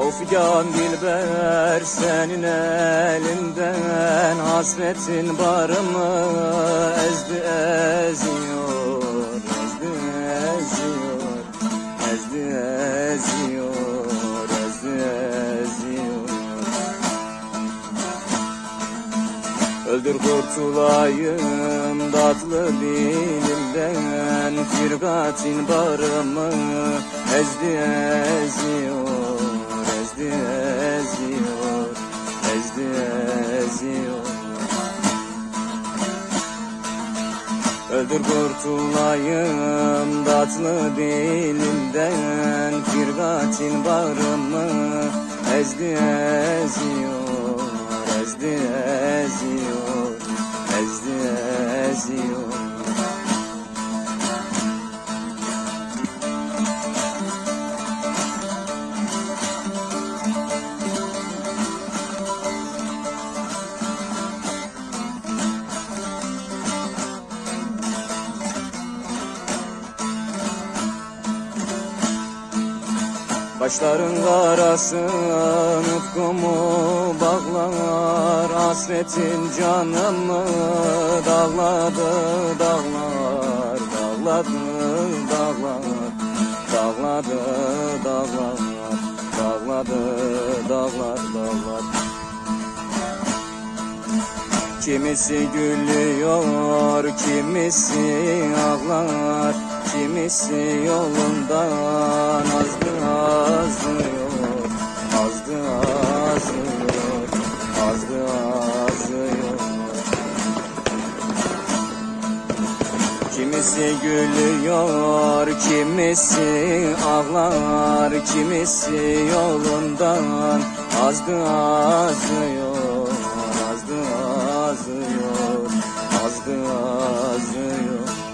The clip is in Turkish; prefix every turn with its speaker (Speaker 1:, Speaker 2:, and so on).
Speaker 1: Of can dilber senin elinden Hasretin barımı ezdi eziyor Ezdi eziyor Ezdi eziyor Ezdi eziyor. Öldür kurtulayım tatlı dilinden Firgatin barımı ezdi eziyor Ezdi eziyor Ezdi eziyor. Öldür kurtulayım tatlı dilinden Firgatin barımı ezdi eziyor Ezdi eziyor Başların karası nutkumu bağlar Hasretin canımı. Dağladı dağlar Dağladı dağlar. Dağladı dağlar Dağladı dağlar dağlar. Kimisi gülüyor, kimisi ağlar Kimisi yolundan azdı azıyor Azdı azıyor Azdı azıyor Kimisi gülüyor, kimisi ağlar Kimisi yolundan azdı azıyor Azdı azıyor Azdı azıyor